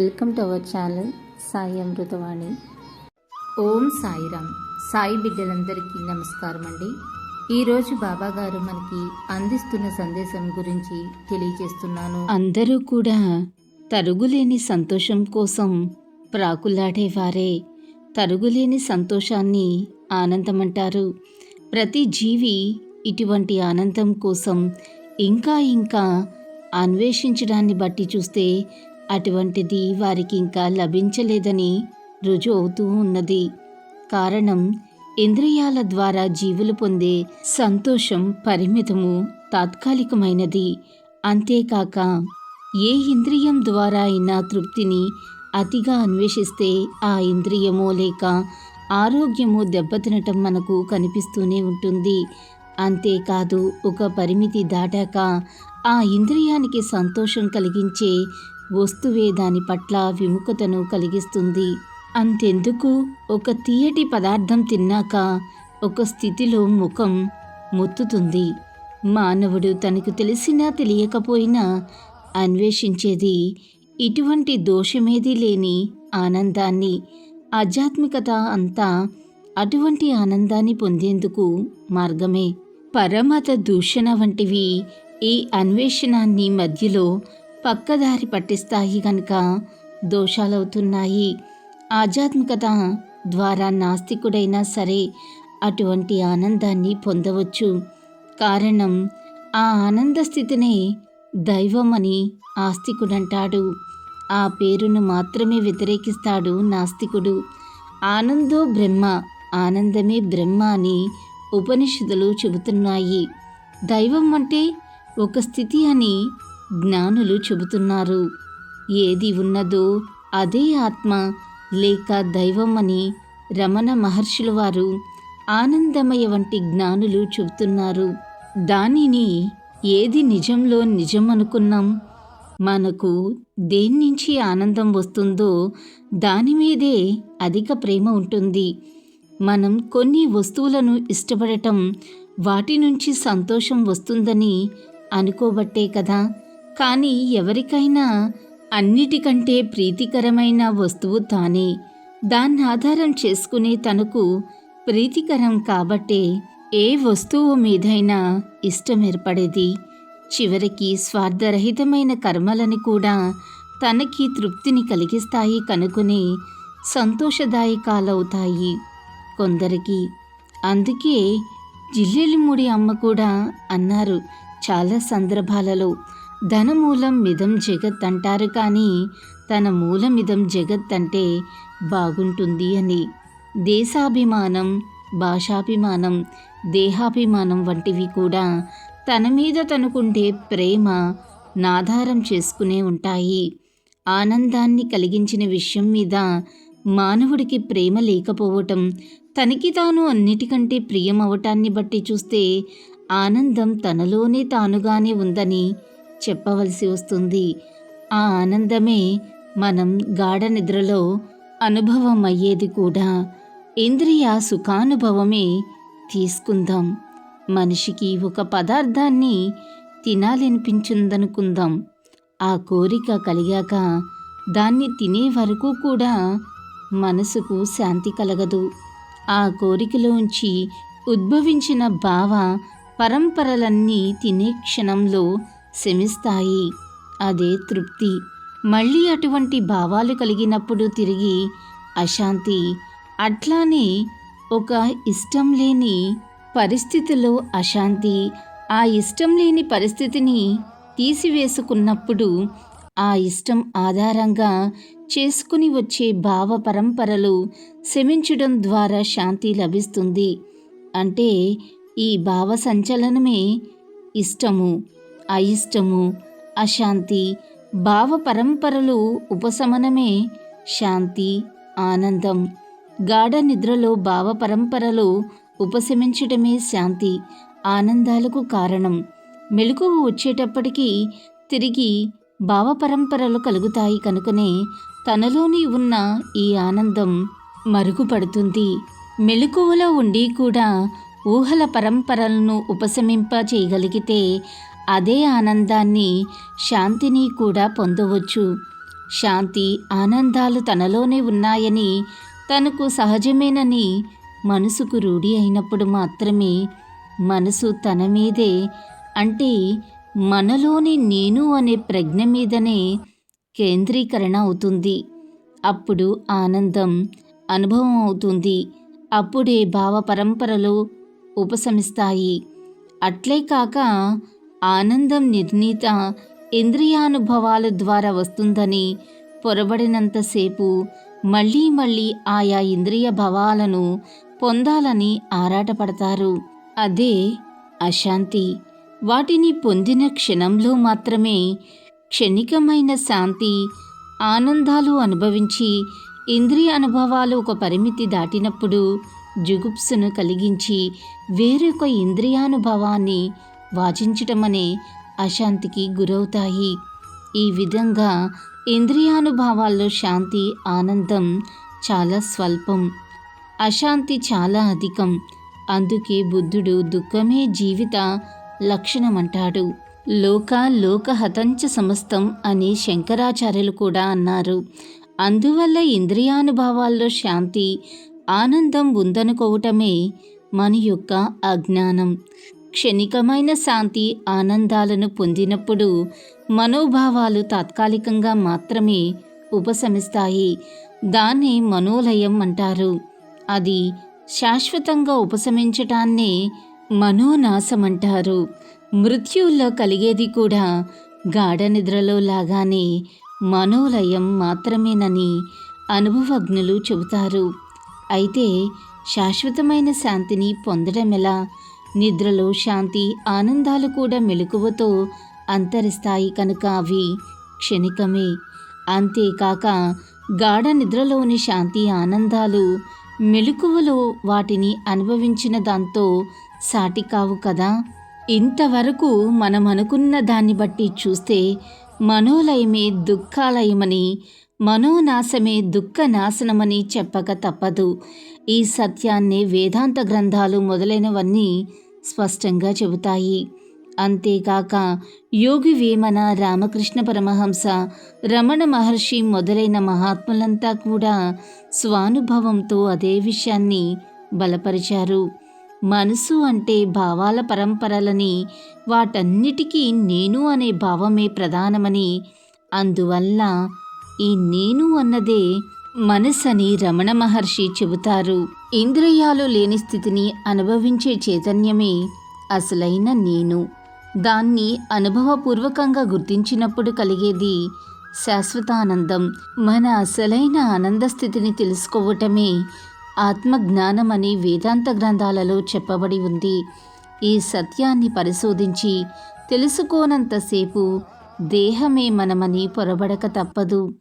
Welcome to our channel Sai Amruthavani. ఓం సాయిరామ్. సాయి బిడ్డలందరికీ నమస్కారం అండి. ఈరోజు బాబాగారు మనకి అందిస్తున్న సందేశం గురించి తెలియజేస్తున్నాను. అందరూ కూడా తరుగులేని సంతోషం కోసం ప్రాకులాడేవారే. తరుగులేని సంతోషాన్ని ఆనందమంటారు. ప్రతి జీవి ఇటువంటి ఆనందం కోసం ఇంకా ఇంకా అన్వేషించడాన్ని బట్టి చూస్తే అటువంటిది వారికి ఇంకా లభించలేదని రుజువు అవుతూ ఉన్నది. కారణం ఇంద్రియాల ద్వారా జీవులు పొందే సంతోషం పరిమితము తాత్కాలికమైనది. అంతేకాక ఏ ఇంద్రియం ద్వారా అయినా తృప్తిని అతిగా అన్వేషిస్తే ఆ ఇంద్రియమో లేక ఆరోగ్యము దెబ్బతినటం మనకు కనిపిస్తూనే ఉంటుంది. అంతేకాదు ఒక పరిమితి దాటాక ఆ ఇంద్రియానికి సంతోషం కలిగించే వస్తువే దాని పట్ల విముఖతను కలిగిస్తుంది. అంతెందుకు? ఒక తీయటి పదార్థం తిన్నాక ఒక స్థితిలో ముఖం మొత్తుతుంది. మానవుడు తనకు తెలిసినా తెలియకపోయినా అన్వేషించేది ఇటువంటి దోషమేదీ లేని ఆనందాన్ని ఆధ్యాత్మికత అంతా అటువంటి ఆనందాన్ని పొందేందుకు మార్గమే. పరమత దూషణ వంటివి ఈ అన్వేషణాన్ని మధ్యలో పక్కదారి పట్టిస్తాయి గనుక దోషాలవుతున్నాయి. ఆధ్యాత్మికత ద్వారా నాస్తికుడైనా సరే అటువంటి ఆనందాన్ని పొందవచ్చు. కారణం ఆ ఆనంద స్థితినే దైవం అని ఆస్తికుడంటాడు. ఆ పేరును మాత్రమే వ్యతిరేకిస్తాడు నాస్తికుడు. ఆనందో బ్రహ్మ ఆనందమే బ్రహ్మ అని ఉపనిషదులు చెబుతున్నాయి. దైవం అంటే ఒక స్థితి అని జ్ఞానులు చెబుతున్నారు. ఏది ఉన్నదో అదే ఆత్మ లేక దైవం అని రమణ మహర్షుల వారు ఆనందమయ వంటి జ్ఞానులు చెబుతున్నారు. దానిని ఏది నిజంలో నిజం అనుకున్నాం మనకు దేన్నించి ఆనందం వస్తుందో దాని మీదే అధిక ప్రేమ ఉంటుంది. మనం కొన్ని వస్తువులను ఇష్టపడటం వాటి నుంచి సంతోషం వస్తుందని అనుకోబట్టే కదా? కానీ ఎవరికైనా అన్నిటికంటే ప్రీతికరమైన వస్తువు తానే. దాన్ని ఆధారం చేసుకునే తనకు ప్రీతికరం కాబట్టే ఏ వస్తువు మీదైనా ఇష్టం ఏర్పడేది. చివరికి స్వార్థరహితమైన కర్మలని కూడా తనకి తృప్తిని కలిగిస్తాయి కనుకుని సంతోషదాయకాలవుతాయి కొందరికి. అందుకే జిల్లెలిముడి అమ్మ కూడా అన్నారు చాలా సందర్భాలలో ధనమూలం మిదం జగత్ అంటారు కానీ తన మూలమిదం జగత్ అంటే బాగుంటుంది అని. దేశాభిమానం భాషాభిమానం దేహాభిమానం వంటివి కూడా తన మీద తనుకుంటే ప్రేమ నాధారం చేసుకునే ఉంటాయి. ఆనందాన్ని కలిగించిన విషయం మీద మానవుడికి ప్రేమ లేకపోవటం తనకి తాను అన్నిటికంటే ప్రియమవటాన్ని బట్టి చూస్తే ఆనందం తనలోనే తానుగానే ఉందని చెప్పవలసి వస్తుంది. ఆ ఆనందమే మనం గాఢ నిద్రలో అనుభవం అయ్యేది కూడా. ఇంద్రియ సుఖానుభవమే తీసుకుందాం. మనిషికి ఒక పదార్థాన్ని తినాలనిపించిందనుకుందాం. ఆ కోరిక కలిగాక దాన్ని తినే వరకు కూడా మనసుకు శాంతి కలగదు. ఆ కోరికలోంచి ఉద్భవించిన భావ పరంపరలన్నీ తినే క్షణంలో శమిస్తాయి అదే తృప్తి. మళ్ళీ అటువంటి భావాలు కలిగినప్పుడు తిరిగి అశాంతి. అట్లానే ఒక ఇష్టం లేని పరిస్థితిలో అశాంతి. ఆ ఇష్టం లేని పరిస్థితిని తీసివేసుకున్నప్పుడు ఆ ఇష్టం ఆధారంగా చేసుకుని వచ్చే భావ పరంపరలు శమించడం ద్వారా శాంతి లభిస్తుంది. అంటే ఈ భావ సంచలనమే ఇష్టము. అయిష్టము అశాంతి భావ పరంపరలు ఉపశమనమే శాంతి ఆనందం. గాఢ నిద్రలో భావ పరంపరలు ఉపశమించడమే శాంతి ఆనందాలకు కారణం. మెలకువ వచ్చేటప్పటికీ తిరిగి భావపరంపరలు కలుగుతాయి కనుకనే తనలోని ఉన్న ఈ ఆనందం మరుగుపడుతుంది. మెలకువలో ఉండి కూడా ఊహల పరంపరలను ఉపశమింప చేయగలిగితే అదే ఆనందాన్ని శాంతిని కూడా పొందవచ్చు. శాంతి ఆనందాలు తనలోనే ఉన్నాయని తనకు సహజమేనని మనసుకు రూఢి అయినప్పుడు మాత్రమే మనసు తన మీదే. అంటే మనలోని నేను అనే ప్రజ్ఞ మీదనే కేంద్రీకరణ అవుతుంది. అప్పుడు ఆనందం అనుభవం అవుతుంది. అప్పుడే భావ పరంపరలు ఉపశమిస్తాయి. అట్లే కాక ఆనందం నిర్ణీత ఇంద్రియానుభవాల ద్వారా వస్తుందని పొరబడినంతసేపు మళ్ళీ మళ్ళీ ఆయా ఇంద్రియ భవాలను పొందాలని ఆరాటపడతారు. అదే అశాంతి. వాటిని పొందిన క్షణంలో మాత్రమే క్షణికమైన శాంతి ఆనందాలు అనుభవించి ఇంద్రియ అనుభవాలు ఒక పరిమితి దాటినప్పుడు జుగుప్సును కలిగించి వేరొక ఇంద్రియానుభవాన్ని వాచించటమనే అశాంతికి గురవుతాయి. ఈ విధంగా ఇంద్రియానుభవాల్లో శాంతి ఆనందం చాలా స్వల్పం. అశాంతి చాలా అధికం. అందుకే బుద్ధుడు దుఃఖమే జీవిత లక్షణమంటాడు. లోక లోకహతంచ సమస్తం అని శంకరాచార్యులు కూడా అన్నారు. అందువల్ల ఇంద్రియానుభవాల్లో శాంతి ఆనందం ఉందనుకోవటమే మన యొక్క అజ్ఞానం. క్షణికమైన శాంతి ఆనందాలను పొందినప్పుడు మనోభావాలు తాత్కాలికంగా మాత్రమే ఉపశమిస్తాయి. దాన్ని మనోలయం అంటారు. అది శాశ్వతంగా ఉపశమించటాన్నే మనోనాశం అంటారు. మృత్యువుల్లో కలిగేది కూడా గాఢ నిద్రలో లాగానే మనోలయం మాత్రమేనని అనుభవజ్ఞులు చెబుతారు. అయితే శాశ్వతమైన శాంతిని పొందడం ఎలా నిద్రలో శాంతి ఆనందాలు కూడా మెలకువతో అంతరిస్తాయి కనుక అవి క్షణికమే. అంతేకాక గాఢ నిద్రలోని శాంతి ఆనందాలు మెలకువలో వాటిని అనుభవించిన దాంతో సాటి కావు కదా? ఇంతవరకు మనం అనుకున్న దాన్ని బట్టి చూస్తే మనోలయమే దుఃఖాలయమని మనోనాశమే దుఃఖ నాశనమని చెప్పక తప్పదు. ఈ సత్యాన్ని వేదాంత గ్రంథాలు మొదలైనవన్నీ స్పష్టంగా చెబుతాయి. అంతేకాక యోగి వేమన రామకృష్ణ పరమహంస రమణ మహర్షి మొదలైన మహాత్ములంతా కూడా స్వానుభవంతో అదే విషయాన్ని బలపరిచారు. మనసు అంటే భావాల పరంపరలని వాటన్నిటికీ నేను అనే భావమే ప్రధానమని అందువల్ల ఈ నేను అన్నదే మనసని రమణ మహర్షి చెబుతారు. ఇంద్రియాలు లేని స్థితిని అనుభవించే చైతన్యమే అసలైన నేను. దాన్ని అనుభవపూర్వకంగా గుర్తించినప్పుడు కలిగేది శాశ్వతానందం. మన అసలైన ఆనంద స్థితిని తెలుసుకోవటమే ఆత్మజ్ఞానమని వేదాంత గ్రంథాలలో చెప్పబడి ఉంది. ఈ సత్యాన్ని పరిశోధించి తెలుసుకోనంతసేపు దేహమే మనమని పొరబడక తప్పదు.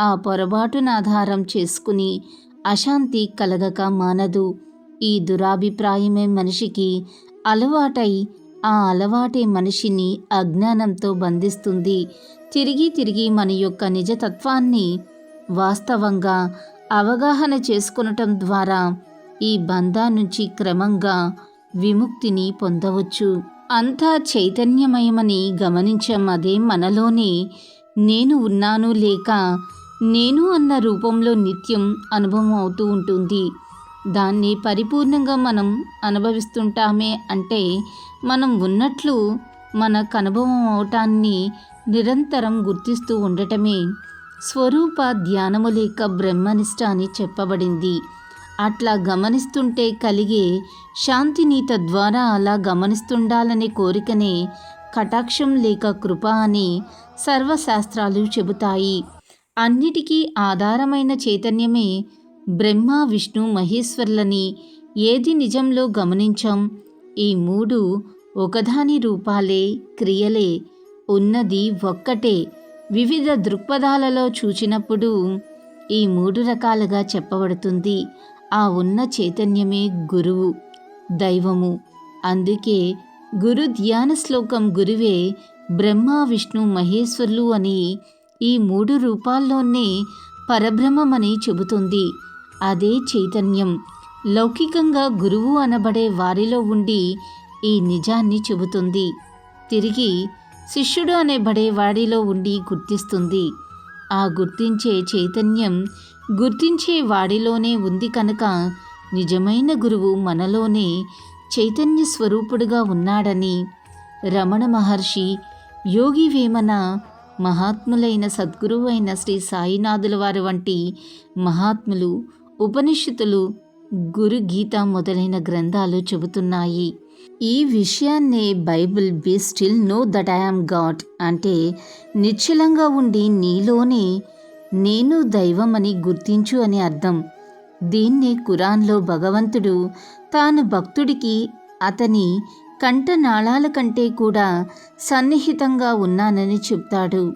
ఆ పొరబాటును ఆధారం చేసుకుని అశాంతి కలగక మానదు. ఈ దురాభిప్రాయమే మనిషికి అలవాటై ఆ అలవాటే మనిషిని అజ్ఞానంతో బంధిస్తుంది. తిరిగి తిరిగి మన యొక్క నిజతత్వాన్ని వాస్తవంగా అవగాహన చేసుకునటం ద్వారా ఈ బంధా నుంచి క్రమంగా విముక్తిని పొందవచ్చు. అంతా చైతన్యమయమని గమనించం అదే మనలోనే నేను ఉన్నాను లేక నేను అన్న రూపంలో నిత్యం అనుభవం అవుతూ ఉంటుంది. దాన్ని పరిపూర్ణంగా మనం అనుభవిస్తుంటామే అంటే మనం ఉన్నట్లు మనకు అనుభవం అవటాన్ని నిరంతరం గుర్తిస్తూ ఉండటమే. స్వరూప ధ్యానము లేక బ్రహ్మనిష్ట అని చెప్పబడింది. అట్లా గమనిస్తుంటే కలిగే శాంతిని తద్వారా అలా గమనిస్తుండాలనే కోరికనే కటాక్షం లేక కృప అని సర్వశాస్త్రాలు చెబుతాయి. అన్నిటికీ ఆధారమైన చైతన్యమే బ్రహ్మ విష్ణు మహేశ్వర్లని ఏది నిజంలో గమనించాం? ఈ మూడు ఒకదాని రూపాలే క్రియలే ఉన్నది ఒక్కటే. వివిధ దృక్పథాలలో చూచినప్పుడు ఈ మూడు రకాలుగా చెప్పబడుతుంది. ఆ ఉన్న చైతన్యమే గురువు దైవము. అందుకే గురు ధ్యాన శ్లోకం గురువే బ్రహ్మ విష్ణు మహేశ్వర్లు అని ఈ మూడు రూపాల్లోనే పరబ్రహ్మమని చెబుతుంది. అదే చైతన్యం. లౌకికంగా గురువు అనబడే వారిలో ఉండి ఈ నిజాన్ని చెబుతుంది. తిరిగి శిష్యుడు అనేబడే వాడిలో ఉండి గుర్తిస్తుంది. ఆ గుర్తించే చైతన్యం గుర్తించే వాడిలోనే ఉంది కనుక నిజమైన గురువు మనలోనే చైతన్య స్వరూపుడుగా ఉన్నాడని రమణ మహర్షి యోగి వేమన మహాత్ములైన సద్గురువు అయిన శ్రీ సాయినాథుల వారి వంటి మహాత్ములు ఉపనిషత్తులు గురు గీత మొదలైన గ్రంథాలు చెబుతున్నాయి. ఈ విషయాన్నే Bible be still know that I'm God అంటే నిశ్చలంగా ఉండి నీలోనే నేను దైవమని గుర్తించు అని అర్థం. దీన్నే కురాన్లో భగవంతుడు తాను భక్తుడికి అతని కంఠనాళాల కంటే కూడా సన్నిహితంగా ఉన్నానని చెప్తాడు.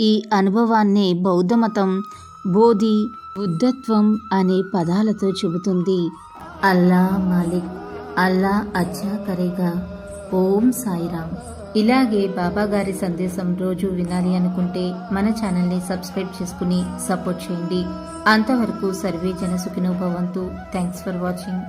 ఈ అనుభవాన్నే బౌద్ధమతం బోధి బుద్ధత్వం అనే పదాలతో చెబుతుంది. అల్లా మాలిక్ అల్లా అచ్చా కరేగా ఓం సాయిరామ్. ఇలాగే బాబా గారి సందేశం రోజు వినాలి అనుకుంటే మన ఛానల్ని సబ్స్క్రైబ్ చేసుకుని సపోర్ట్ చేయండి. అంతవరకు సర్వే జన భవంతు. Thanks for watching.